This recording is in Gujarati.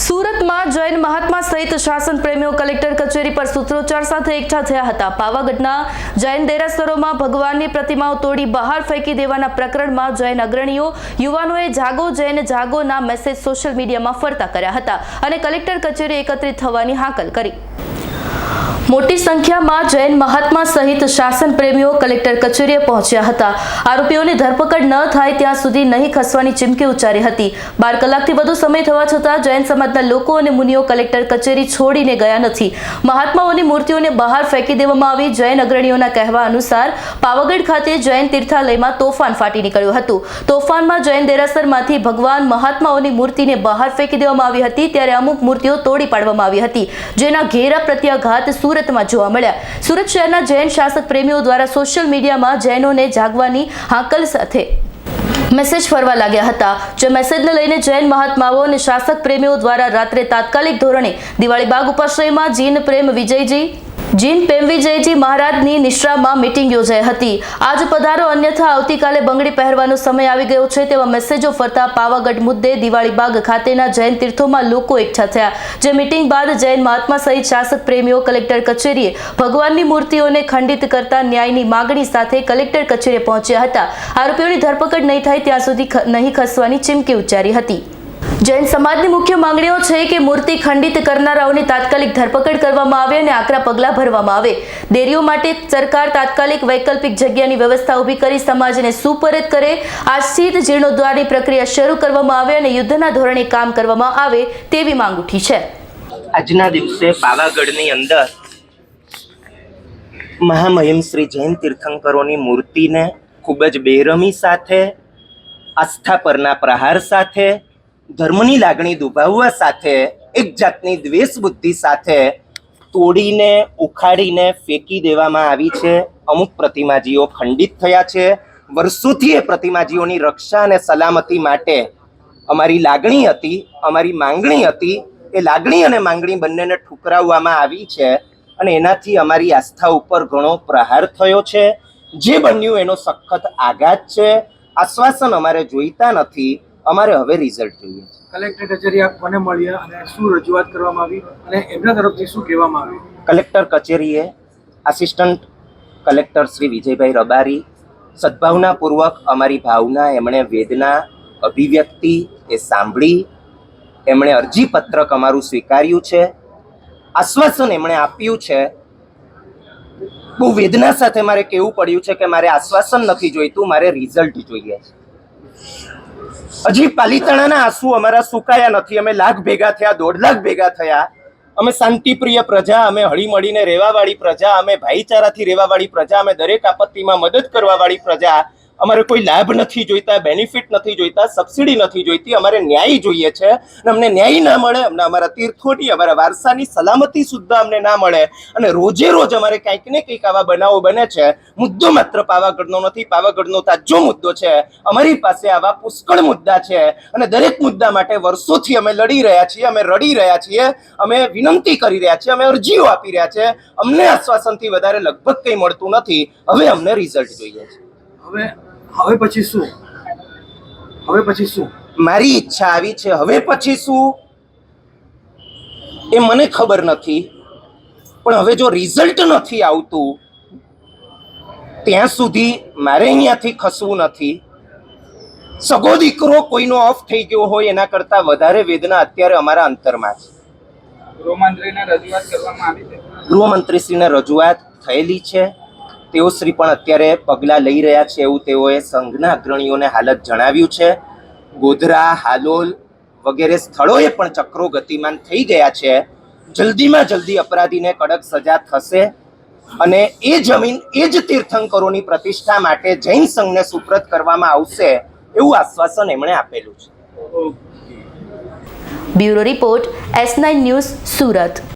સુરતમાં જૈન મહાત્મા સહિત શાસન પ્રેમીઓ કલેક્ટર કચેરી પર સૂત્રોચ્ચાર સાથે એકઠા થયા હતા. પાવાગઢના જૈન દેરાસરોમાં ભગવાનની પ્રતિમાઓ તોડી બહાર ફેંકી દેવાના પ્રકરણમાં જૈન અગ્રણીઓ યુવાનોએ જાગો જૈન જાગોના મેસેજ સોશિયલ મીડિયામાં ફરતા કર્યા હતા અને કલેક્ટર કચેરી એકત્રિત થવાની હાકલ કરી. મોટી સંખ્યામાં જૈન મહાત્મા સહિત શાસન પ્રેમીઓ કલેક્ટર કચેરીએ પહોંચ્યા હતા. આરોપીઓની ધરપકડ ન થાય ત્યાં સુધી નહીં ખસવાની ચીમકી ઉચ્ચારી હતી. બાર કલાકથી વધુ સમય થવા છતાં જૈન સમાજના લોકો અને મુનિઓ કલેક્ટર કચેરી છોડીને ગયા નથી. મહાત્માઓની મૂર્તિઓને બહાર ફેંકી દેવામાં આવી જૈન અગ્રણીઓના કહેવા અનુસાર પાવાગઢ ખાતે જૈન તીર્થાલયમાં તોફાન ફાટી નીકળ્યું હતું. તોફાનમાં જૈન દેરાસરમાંથી ભગવાન મહાત્માઓની મૂર્તિને બહાર ફેંકી દેવામાં આવી હતી, ત્યારે અમુક મૂર્તિઓ તોડી પાડવામાં આવી હતી, જેના ઘેરા પ્રત્યાઘાત સુરતમાં જોવા મળ્યા. સુરત શહેરના જૈન શાસક પ્રેમીઓ દ્વારા સોશિયલ મીડિયામાં જૈનોને જાગવાની હાકલ સાથે મેસેજ ફરવા લાગ્યા હતા. જે મેસેજને લઈને જૈન મહાત્માઓ અને શાસક પ્રેમીઓ દ્વારા રાત્રે તાત્કાલિક ધોરણે દિવાળી બાગ ઉપાશ્રયમાં જીન પ્રેમ વિજયજી જીન પ્રેમ વિજયજી મહારાજની નિશ્રામાં મીટિંગ યોજાઈ હતી. આજ પધારો, અન્યથા આવતીકાલે બંગડી પહેરવાનો સમય આવી ગયો છે તેવા મેસેજો ફરતા પાવાગઢ મુદ્દે દિવાળી બાગ ખાતેના જૈન તીર્થોમાં લોકો એકઠા થયા. જે મીટિંગ બાદ જૈન મહાત્મા સહિત શાસક પ્રેમીઓ કલેક્ટર કચેરીએ ભગવાનની મૂર્તિઓને ખંડિત કરતા ન્યાયની માગણી સાથે કલેક્ટર કચેરીએ પહોંચ્યા હતા. આરોપીઓની ધરપકડ નહીં થાય ત્યાં સુધી નહીં ખસવાની ચીમકી ઉચ્ચારી હતી. જૈન સમાજની મુખ્ય માંગણીઓ છે કે મૂર્તિ ખંડિત કરનારાઓની તાત્કાલિક ધરપકડ કરવામાં આવે અને આકરા પગલાં ભરવામાં આવે. દેરીઓ માટે સરકાર તાત્કાલિક વૈકલ્પિક જગ્યાની વ્યવસ્થા ઊભી કરી સમાજને સુપરત કરે. આ જ જીર્ણોદ્વારની પ્રક્રિયા શરૂ કરવામાં આવે અને યુદ્ધના ધોરણે કામ કરવામાં આવે તેવી માંગ ઉઠી છે. આજના દિવસે પાવાગઢની અંદર મહામહિમ શ્રી જૈન તીર્થંકરોની મૂર્તિને ખૂબ જ બેરમી સાથે, આસ્થા પરના પ્રહાર સાથે ધર્મની લાગણી દુભાવવા સાથે, એક જાતની દ્વેષ બુદ્ધિ સાથે તોડીને, ઉખાડીને ફેંકી દેવામાં આવી છે. અમુક પ્રતિમાજીઓ ખંડિત થયા છે. વર્ષોથી એ પ્રતિમાજીઓની રક્ષા અને સલામતી માટે અમારી લાગણી હતી, અમારી માંગણી હતી. એ લાગણી અને માંગણી બંનેને ઠુકરાવવામાં આવી છે અને એનાથી અમારી આસ્થા ઉપર ઘણો પ્રહાર થયો છે. જે બન્યું એનો સખત આઘાત છે. આશ્વાસન અમારે જોઈતા નથી. અમારે હવે રિઝલ્ટ જોઈએ છે. કલેક્ટર કચેરી આપ કોને મળ્યા અને શું રજૂઆત કરવામાં આવી અને એમના તરફથી શું કહેવામાં આવ્યું? કલેક્ટર કચેરીએ આસિસ્ટન્ટ કલેક્ટર શ્રી વિજયભાઈ રબારી સદભાવનાપૂર્વક અમારી ભાવના એમણે વેદના અભિવ્યક્તિ એ સાંભળી એમણે અરજીપત્રક અમારું સ્વીકાર્યું છે. આશ્વાસન એમણે આપ્યું છે. બહુ વેદના સાથે મારે કહેવું પડ્યું છે કે મારે આશ્વાસન નથી જોઈતું મારે રિઝલ્ટ જોઈએ છે. હજી પાલિતાણાના આંસુ અમારા સુકાયા નથી. અમે લાખ ભેગા થયા, દોઢ લાખ ભેગા થયા. અમે શાંતિપ્રિય પ્રજા, અમે હળીમળીને રહેવાવાળી પ્રજા, અમે ભાઈચારાથી રહેવાવાળી પ્રજા, અમે દરેક આપત્તિમાં મદદ કરવાવાળી પ્રજા. અમારે કોઈ લાભ નથી જોઈતા બેનિફિટ નથી જોઈતા સબસિડી નથી જોઈતી, અમારે ન્યાય જોઈએ છે. અને અમને ન્યાય ના મળે, અમને અમારા તીર્થોની અમારા વારસાની સલામતી સુદ્ધા અમને ના મળે. અને રોજે રોજ અમારે કંઈક ને કંઈક આવા બનાવો બને છે. મુદ્દો માત્ર પાવાગઢનો નથી, પાવાગઢનો તાજો મુદ્દો છે. અમારી પાસે આવા પુષ્કળ મુદ્દા છે. અને દરેક મુદ્દા માટે વર્ષોથી અમે લડી રહ્યા છીએ, અમે રડી રહ્યા છીએ, અમે વિનંતી કરી રહ્યા છીએ, અમે અરજીઓ આપી રહ્યા છે અમને આશ્વાસનથી વધારે લગભગ કંઈ મળતું નથી. હવે અમને રિઝલ્ટ જોઈએ છે. હવે હવે પછી શું? હવે પછી શું? મારી ઈચ્છા આવી છે હવે પછી શું? એ મને ખબર નથી પણ હવે જો રિઝલ્ટ નથી આવતું ત્યાં સુધી મારે અહીંયાથી ખસવું નથી. સગો દીકરો કોઈનો ઓફ થઈ ગયો હોય એના કરતાં વધારે વેદના અત્યારે અમારા અંતરમાં છે. ગૃહમંત્રીને રજૂઆત કરવામાં આવી છે? ગૃહમંત્રીશ્રીને રજૂઆત થયેલી છે. તેઓ શ્રી પણ અત્યારે પગલાં લઈ રહ્યા છે એવું તેઓએ સંઘના અગ્રણીઓને હાલત જણાવ્યું છે. ગોધરા, હાલોલ વગેરે સ્થળોએ પણ ચક્રો ગતિમાન થઈ ગયા છે. જલ્દીમાં જલ્દી અપરાધીને કડક સજા થશે અને એ જમીન એ જ તીર્થંકરોની પ્રતિષ્ઠા માટે જૈન સંઘને સુપ્રત કરવામાં આવશે એવું આશ્વાસન એમણે આપેલું છે. Bureau report S nine news Surat.